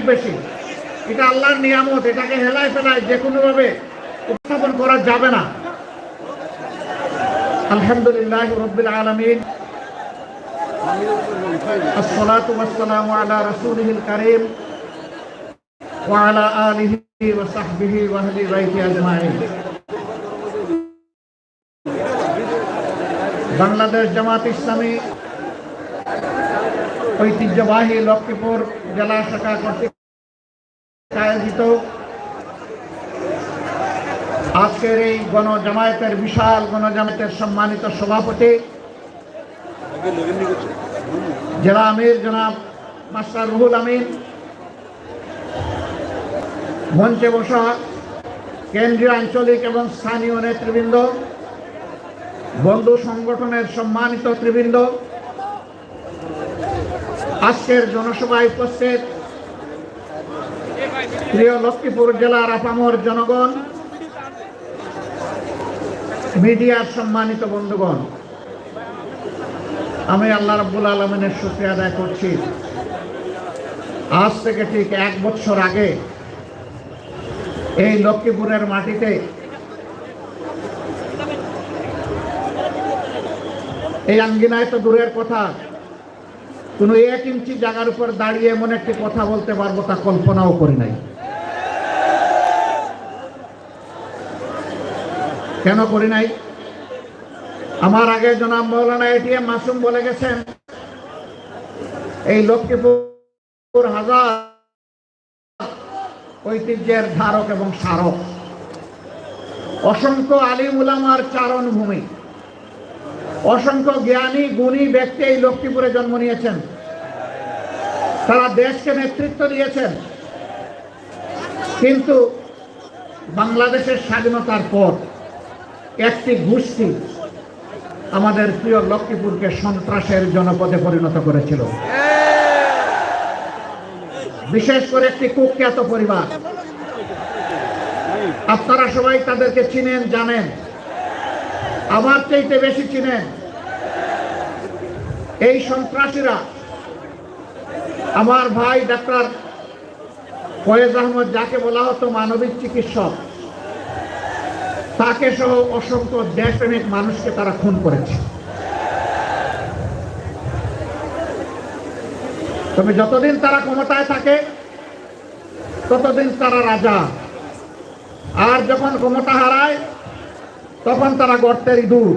অনেক বেশি। এটা আল্লাহর নিয়ামত, এটাকে হেলায় ফেলায় যে কোনোভাবে উপস্থাপন করা যাবে না। আলহামদুলিল্লাহ রব্বিল আলমিন। আসসালাতু ওয়াসসালামু আলা রাসূলিহিল কারীম ওয়া আলা আলিহি ওয়া সাহবিহি ওয়া আহলি বাইতি আজমাইন। বাংলাদেশ জামাত ইসলামী ঐতিহ্যবাহী লক্ষ্মীপুর জেলা শাখা কর্তৃক আয়োজিত আজকের এই গণজামায়াতের বিশাল গণজামায়াতের সম্মানিত সভাপতি, জেলা আমির জনাব মাস্টার রুহুল আমিন, মঞ্চে বসা কেন্দ্রীয় আঞ্চলিক এবং স্থানীয় নেতৃবৃন্দ, বন্ধু সংগঠনের সম্মানিত নেতৃবৃন্দ আজকের জনসভায় উপস্থিত প্রিয় লক্ষ্মীপুর জেলার আপামর জনগণ, মিডিয়ার সম্মানিত বন্ধুগণ, আমি আল্লাহ রাব্বুল আলমিনের শুক্রিয়া আদায় করছি। আজ থেকে ঠিক এক বছর আগে এই লক্ষ্মীপুরের মাটিতে এই আঙ্গিনায় তো দূরের কথা কোনো এক ইঞ্চি জায়গার উপর দাঁড়িয়ে এমন একটি কথা বলতে পারব তা কল্পনাও করি নাই। কেন করি নাই? আমার আগে জনাব মৌলানা এটিএম মাসুম বলে গেছেন, এই লক্ষ্মীপুর হাজার ঐতিহ্যের ধারক এবং স্মারক। অসংখ্য আলিম উলামার চারণ ভূমি অসংখ্য জ্ঞানী, গুণী ব্যক্তি এই লক্ষ্মীপুরে জন্ম নিয়েছেন। তারা দেশকে নেতৃত্ব দিয়েছেন। কিন্তু বাংলাদেশের স্বাধীনতার পর একটি গোষ্ঠী আমাদের প্রিয় লক্ষ্মীপুরকে সন্ত্রাসের জনপদে পরিণত করেছিল। বিশেষ করে একটি কুখ্যাত পরিবার। আপনারা সবাই তাদেরকে চিনেন, জানেন। আমার চাইতে বেশি চিনেন। এই সন্ত্রাসীরা আমার ভাই ডাক্তার ফয়েজ আহমদ যাকে বলা হতো মানবিক চিকিৎসক, তাকে সহ অসংখ্য দেশপ্রেমিক মানুষকে তারা খুন করেছে। তবে যতদিন তারা ক্ষমতায় থাকে, ততদিন তারা রাজা। আর যখন ক্ষমতা হারায় তখন তারা গর্তের ইঁদুর